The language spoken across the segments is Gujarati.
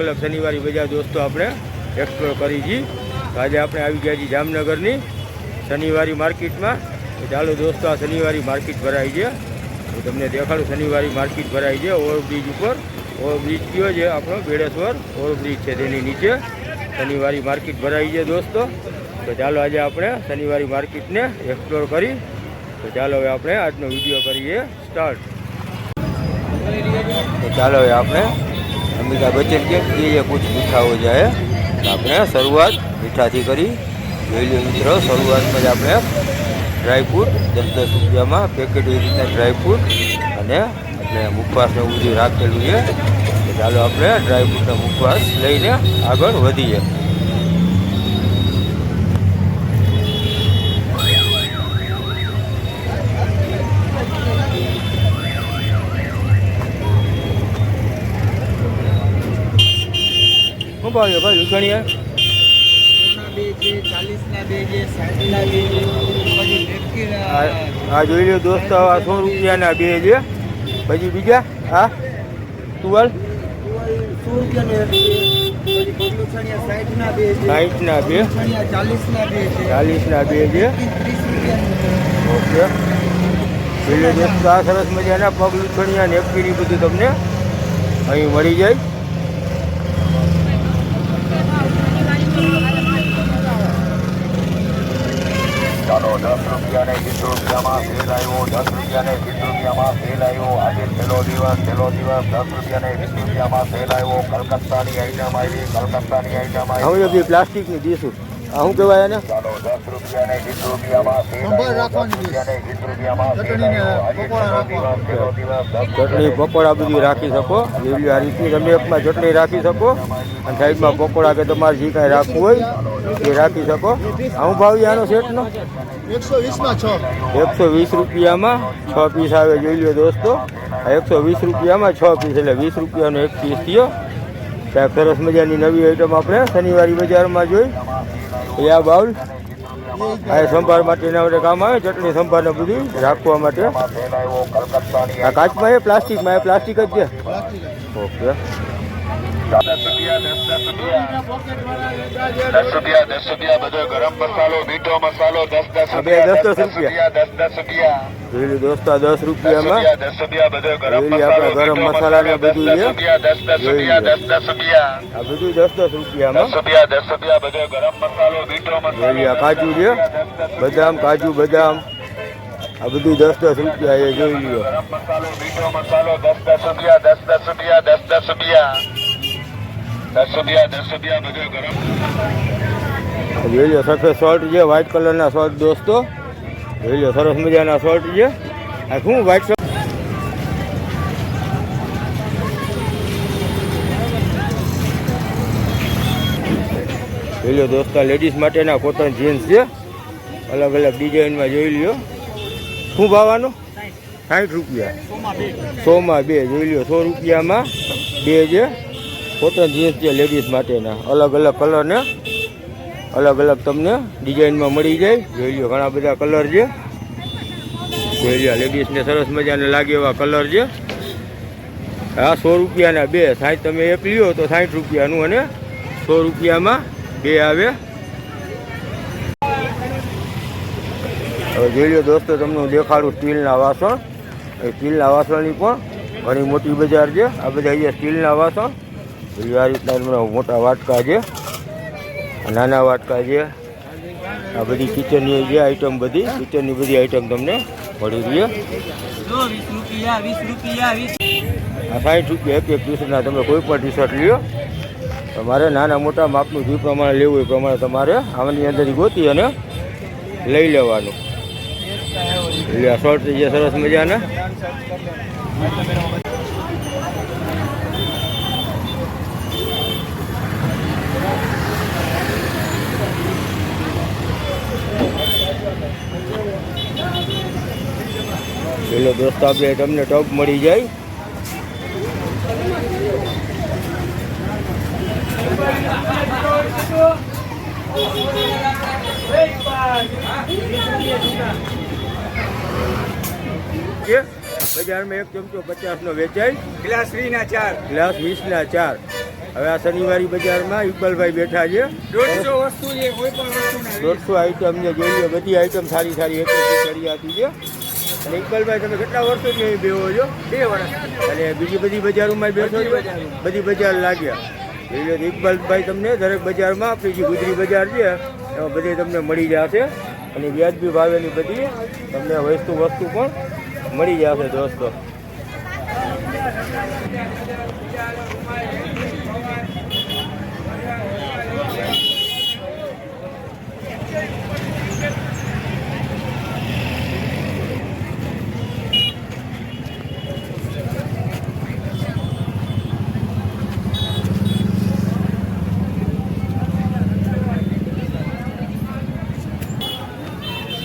શનિવારી બજાર દોસ્તો આપણે એક્સપ્લોર કરી છીએ આજે આપણે આવી ગયા છીએ જામનગરની. શનિવારી માર્કેટમાં. ચાલો દોસ્તો, આ શનિવારી માર્કેટ ભરાઈ છે. હું તમને દેખાડું, શનિવારી માર્કેટ ભરાઈ છે ઓવરબ્રિજ ઉપર. ઓવરબ્રિજ કયો છે આપણો? બેડેશ્વર. ઓવરબ્રિજ છે તેની નીચે. શનિવારી માર્કેટ ભરાઈ છે દોસ્તો. તો ચાલો આજે આપણે શનિવારી માર્કેટને એક્સપ્લોર કરી. તો ચાલો હવે આપણે આજનો વીડિયો કરીએ સ્ટાર્ટ તો ચાલો હવે આપણે બીજા બચે કે એ કુછ મીઠાઓ જાય. આપણે શરૂઆત મીઠાથી કરી. જોઈ મિત્રો, શરૂઆતમાં જ આપણે ડ્રાયફ્રૂટ દસ દસ રૂપિયામાં પેકેટ એવી રીતના ડ્રાયફ્રૂટ અને આપણે મુખવાસને એવું બધું રાખેલું છે. ચાલો આપણે ડ્રાયફ્રૂટનો ઉપવાસ લઈને આગળ વધીએ. શું ભાવ છે ભાઈ આ આ જોઈ લો દોસ્તો આ સો રૂપિયાના બે છે. પછી બીજા હા ટુવાલ સો રૂપિયાનો એક છે પછી પગલું છણિયા સાઠના બે? ચાલીસના બે છે. ઓકે. જોઈ લો દોસ્તો આ સરસ મજાના પગ લૂછણિયા નેપકીરી બધું તમને અહીં મળી જાય. ચાલો દસ રૂપિયા ને વીસ રૂપિયામાં ફેલ આવ્યો દસ રૂપિયા ને વીસ રૂપિયામાં ફેલ આવ્યો આજે છેલ્લો દિવસ છેલ્લો દિવસ દસ રૂપિયા ને વીસ રૂપિયામાં ફેલ આવ્યો કલકત્તાની આઈટમ આવી કલકત્તાની આઈટમ હવે આવી બધી પ્લાસ્ટિકની દીશું આ શું કહેવાય એને? ચાલો દસ રૂપિયા ને વીસ રૂપિયામાં સંભાળ રાખવાની ને ચટણી પકોડા બધી રાખી શકો. એવી આ રીતની તમે એકમાં ચટણી રાખી શકો. અને સાઈડમાં પકોડા કે તમારે જે કાંઈ રાખવું હોય એ રાખી શકો. હું ભાવ આનો સેટનો? એકસો વીસ રૂપિયામાં છ પીસ આવે જોઈ લો દોસ્તો. આ એકસો વીસ રૂપિયામાં છ પીસ એટલે વીસ રૂપિયાનો એક પીસ થયો. ત્યાં સરસ મજાની નવી આઈટમ આપણે શનિવારી બજારમાં જોઈ. એ આ બાઉલ. આ સંભાર માટેના માટે કામ આવે ચટણી સંભાળને બધું રાખવા માટે. આ કાચમાં એ પ્લાસ્ટિકમાં એ પ્લાસ્ટિક જ છે. ઓકે. દસ રૂપિયા દસ દસ રૂપિયા દસ રૂપિયા દસ રૂપિયા બધો ગરમ મસાલો મીઠો મસાલો દસ દસ દસ દસ રૂપિયા. દસ દસ રૂપિયા જોઈ દોસ્તો દસ રૂપિયામાં દસ રૂપિયા બધો ગરમ મસાલો ગરમ મસાલા ને બધું દસ રૂપિયા દસ દસ રૂપિયા દસ દસ રૂપિયા આ બધું દસ દસ રૂપિયામાં દસ રૂપિયા દસ રૂપિયા બધો ગરમ મસાલો મીઠો કાજુ બદામ કાજુ બદામ આ બધું દસ દસ રૂપિયા એ જોઈ લો મસાલો મીઠો મસાલો દસ દસ રૂપિયા દસ દસ રૂપિયા દસ દસ રૂપિયા જોઈ લો સફેદ શર્ટ છે વ્હાઇટ કલરના શર્ટ દોસ્તો. જોઈ લો સરસ મજાના શર્ટ છે. આ શું વ્હાઇટ શર્ટ જોઈ લો દોસ્તો લેડીઝ માટેના કોટન જીન્સ છે. અલગ અલગ ડિઝાઇનમાં જોઈ લ્યો. શું ભાવવાનો? સાઠ રૂપિયા. સોમાં બે. જોઈ લો સો રૂપિયામાં બે છે. કોટન જીન્સ છે લેડીઝ માટેના. અલગ અલગ કલરને અલગ અલગ તમને ડિઝાઇનમાં મળી જાય. જોઈ લો ઘણા બધા કલર છે. જોઈ લો લેડીઝને સરસ મજાને લાગે એવા કલર છે. હા સો રૂપિયાના બે. સાઠ તમે એક લ્યો તો સાઠ રૂપિયાનું અને સો રૂપિયામાં બે આવે. હવે જોઈ લો દોસ્તો, તમને હું દેખાડું સ્ટીલના વાસણ. એ સ્ટીલના વાસણની પણ ઘણી મોટી બજાર છે. આ બધા અહીંયા સ્ટીલના વાસણ. જોઈ આ રીતના મોટા વાટકા છે નાના વાટકા છે. આ બધી કિચનની જે આઈટમ બધી કિચનની બધી આઈટમ તમને મળી રહી આ સાઠ રૂપિયા એક એક પીસના તમે કોઈ પણ ટી શર્ટ લ્યો. તમારે નાના મોટા માપનું જે પ્રમાણે લેવું એ પ્રમાણે તમારે આમની અંદર ગોતી અને લઈ લેવાનું. એટલે આ શર્ટ છે સરસ મજાના. પેલો દોસ્ત આપણે તમને ટોપ મળી જાય. છે બજારમાં એક ચમચો પચાસનો વેચાય. ગ્લાસ વીના ચાર. ગ્લાસ વીસના ચાર. હવે આ શનિવારી બજારમાં ઇકબાલભાઈ બેઠા છે. દોઢસો વસ્તુ ના આઈટમ ને જોઈએ. બધી આઈટમ સારી સારી એક આપી છે. અને ઇકબાલભાઈ તમે કેટલા વર્ષોથી અહીં બેહો છો? બે વર્ષ અને બીજી બધી બજારોમાં બેસો છો? બધી બજાર લાગ્યા. એટલે ઇકબાલભાઈ તમને દરેક બજારમાં બીજી ગુજરી બજાર છે એમાં બધી તમને મળી જશે. અને વ્યાજબી ભાવેની બધી તમને વસ્તુ વસ્તુ પણ મળી જશે દોસ્તો.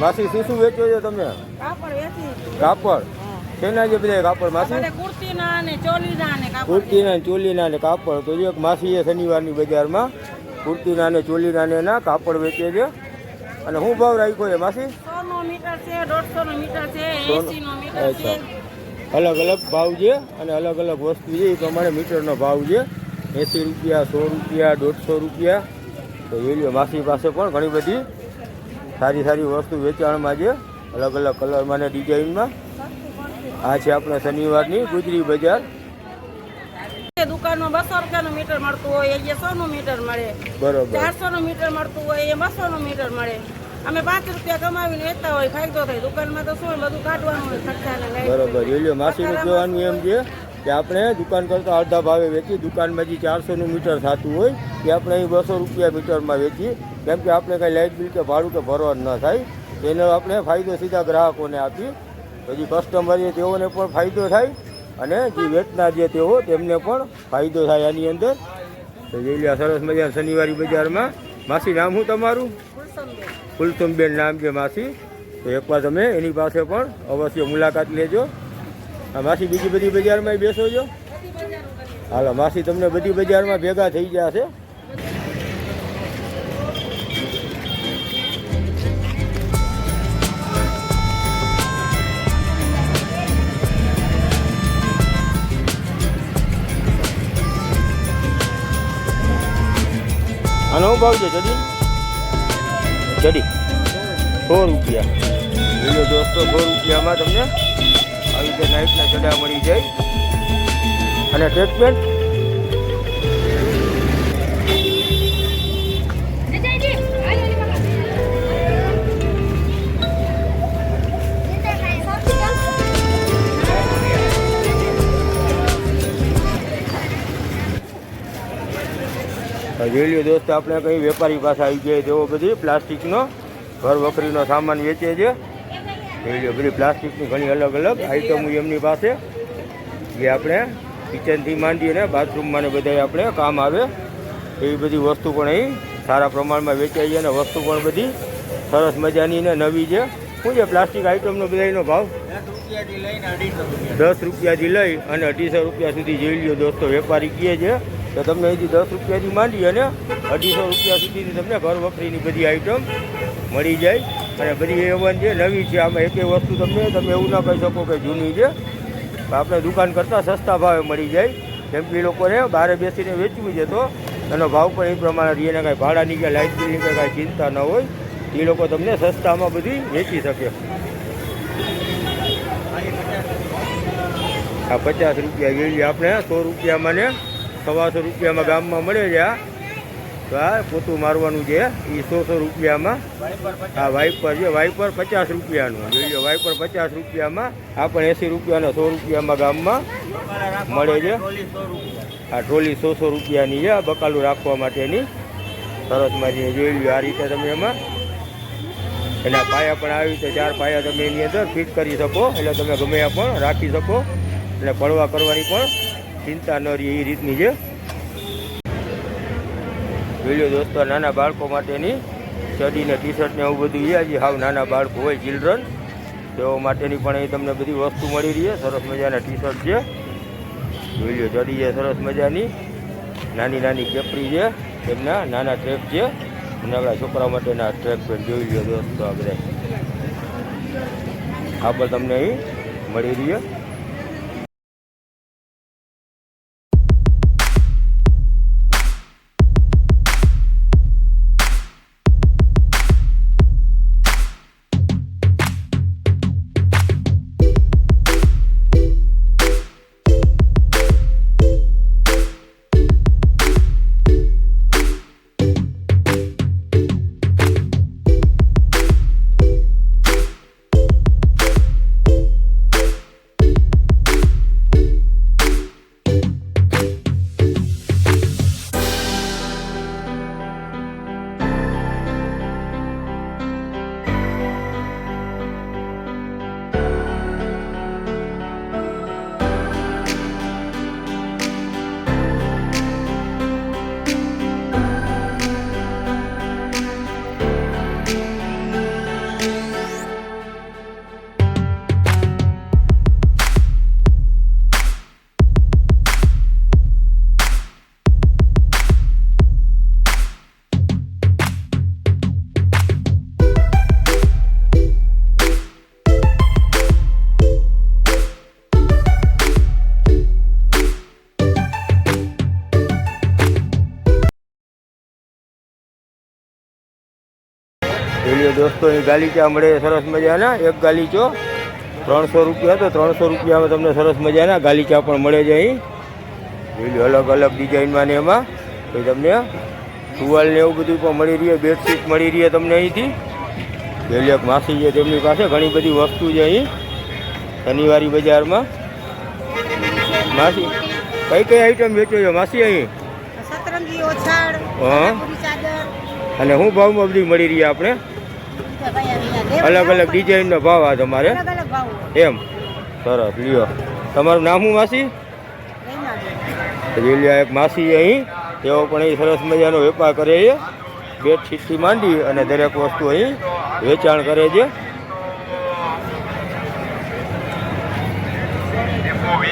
માસી શું શું વેચ્યો છો તમે? કાપડ વેચી કાપડ? શેના છે બધા કાપડ માસી? કુર્તીના અને ચોલીના ને કુર્તીના ને ચોલીના ને કાપડ. તો એક માસીએ શનિવારની બજારમાં કુર્તીના ને ચોલીના ને ના કાપડ વેચે છે. અને હું ભાવ રાખ્યો છે માસી? સો મીટર છે દોઢસો નો મીટર છે એસી નો મીટર છે. અચ્છા. અલગ અલગ ભાવ છે અને અલગ અલગ વસ્તુ છે. એ પ્રમાણે મીટરનો ભાવ છે. એંસી રૂપિયા સો રૂપિયા દોઢસો રૂપિયા. તો એ લ્યો માસી પાસે પણ ઘણી બધી સારી સારી વસ્તુ વેચાણમાં છે. અલગ અલગ કલરમાં ને ડિઝાઇનમાં. આ છે આપણે શનિવારની ગુજરી બજાર. દુકાનમાં બસો રૂપિયાનું મીટર મળતું હોય એ સો નું મીટર મળે બરોબર. ચારસો નું મીટર મળતું હોય એ બસો નું મીટર મળે. અમે પાંચ રૂપિયા કમાવીને વેચતા હોય ફાયદો થાય. દુકાનમાં તો શું બધું કાઢવાનું હોય ખર્ચા બરોબર. એ લ્યો માસીનું એમ છે કે આપણે દુકાન કરતાં અડધા ભાવે વેચી દુકાનમાં જે ચારસોનું મીટર થતું હોય તે આપણે અહીં બસો રૂપિયા મીટરમાં વેચીએ કેમ કે આપણે કાંઈ લાઇટ બિલ કે ભાડું કે ભરવા ન થાય તેનો આપણે ફાયદો સીધા ગ્રાહકોને આપીએ. પછી કસ્ટમર છે તેઓને પણ ફાયદો થાય અને જે વેચનાર જે તેઓ, તેમને પણ ફાયદો થાય આની અંદર. તો જોઈ સરસ મજા શનિવારી બજારમાં. માસી, નામ શું તમારું? કુલસમબેન. નામ છે માસી. તો એકવાર તમે એની પાસે પણ અવશ્ય મુલાકાત લેજો. આ માસી બીજી બધી બજારમાં બેસો છો? હાલો, માસી, તમને બધી બજારમાં ભેગા થઈ ગયા આનો શું ભાવ છે જડી જડી સો રૂપિયા. બીજો દોસ્તો, સો રૂપિયામાં તમને આવી રીતે નાઇટના ચડા મળી જાય. અને ટ્રીટમેન્ટ જોઈ લ્યો દોસ્તો, આપણે કંઈ વેપારી પાસે આવી ગયા તેઓ બધી પ્લાસ્ટિકનો ઘર વખરીનો સામાન વેચે છે. જોઈ બધી પ્લાસ્ટિકની ઘણી અલગ અલગ આઈટમો એમની પાસે. જે આપણે કિચનથી માંડીને બાથરૂમમાં ને બધાય આપણે કામ આવે. એવી બધી વસ્તુ પણ અહીં સારા પ્રમાણમાં વેચાઈ છે અને વસ્તુ પણ બધી સરસ મજાની ને નવી છે. શું છે પ્લાસ્ટિક આઈટમનો બધાનો ભાવ? દસ રૂપિયાથી લઈ અને અઢીસો રૂપિયા સુધી જોઈ લો દોસ્તો, વેપારી કહે છે. તો તમને અહીંથી દસ રૂપિયાથી માંડી અને અઢીસો રૂપિયા સુધીની તમને ઘર વખરીની બધી આઈટમ મળી જાય. અને બધી એવન છે નવી છે, આમાં એક વસ્તુ તમને, તમે એવું ના કહી શકો કે જૂની છે. આપણે દુકાન કરતાં સસ્તા ભાવે મળી જાય. કેમ કે એ લોકોને બહાર બેસીને વેચવું છે તો એનો ભાવ પણ એ પ્રમાણે રહીને કાંઈ ભાડાની કે લાઇટ બિલની કે કાંઈ ચિંતા ન હોય. એ લોકો તમને સસ્તામાં બધી વેચી શકે. આ પચાસ રૂપિયા જેવી આપણે સો રૂપિયામાં ને સવાસો રૂપિયામાં ગામમાં મળે છે આ. તો આ પોતું મારવાનું છે. એ સો સો રૂપિયામાં. આ વાઇપર છે. વાઇપર પચાસ રૂપિયાનું. જોઈ લો, વાઇપર પચાસ રૂપિયામાં આ પણ એંસી રૂપિયાના સો રૂપિયામાં ગામમાં મળે છે. આ ટ્રોલી સો સો રૂપિયાની છે. આ બકાલું રાખવા માટેની સરસમાં જે જોઈ લો, આ રીતે તમે એમાં એના પાયા પણ આવી રીતે ચાર પાયા તમે એની અંદર ફિટ કરી શકો. એટલે તમે ગમે પણ રાખી શકો. એટલે પડવા કરવાની પણ ચિંતા ન રહી એ રીતની છે. વીડિયો દોસ્તો, નાના બાળકો માટેની ચડીને ટી શર્ટ ને એવું બધું એ હજી હાવ નાના બાળકો હોય ચિલ્ડ્રન તેઓ માટેની પણ અહીં તમને બધી વસ્તુ મળી રહી છે. સરસ મજાના ટી શર્ટ છે. જોઈ લો ચડી છે, સરસ મજાની. નાની નાની કેપરી છે. તેમના નાના ટ્રેક છે. નાના છોકરા માટેના ટ્રેક પણ જોઈ લો દોસ્તો આ બધા આ પણ તમને અહીં મળી રહી અહીં ગાલીચા મળે સરસ મજાના એક ગાલીચો ત્રણસો રૂપિયા તો ત્રણસો રૂપિયામાં તમને સરસ મજાના ગાલીચા પણ મળે છે અહીં. અલગ અલગ ડિઝાઇનમાં ને એમાં. તો તમને ટુવાલ ને એવું બધું પણ મળી રહે બેડશીટ મળી રહે તમને અહીંથી. પેલી એક માસી છે તેમની પાસે ઘણી બધી વસ્તુ છે અહીં શનિવારી બજારમાં. માસી કઈ કઈ આઈટમ વેચો છો માસી અહીં? અને શું ભાવમાં બધી મળી રહી આપણે અલગ અલગ ડિઝાઇનનો ભાવ આ તમારે? એમ. સરસ લ્યો. તમારું નામ શું માસી? લીલિયા એક માસી અહીં. તેઓ પણ અહીં સરસ મજાનો વેપાર કરે છે. બેડશીટથી માંડી અને દરેક વસ્તુ અહીં વેચાણ કરે છે.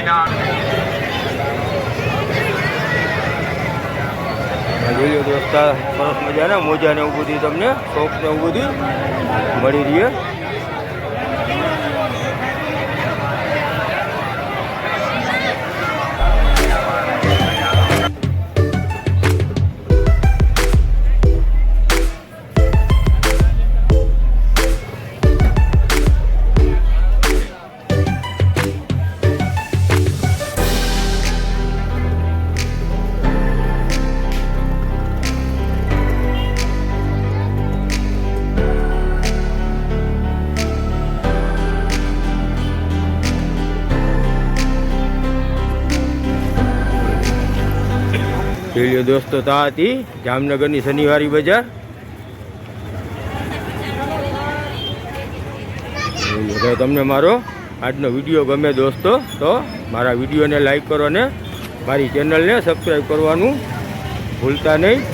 આ દોસ્તા સરસ મજાના મોજા ને એવું બધી તમને શોખ ને એવું બધું મળી રહે. જોઈ દોસ્તો તો હતી જામનગરની શનિવારી બજાર. તમને મારો આજનો વીડિયો ગમે દોસ્તો, તો મારા વિડીયોને લાઈક કરો ને મારી ચેનલને સબસ્ક્રાઈબ કરવાનું ભૂલતા નહીં.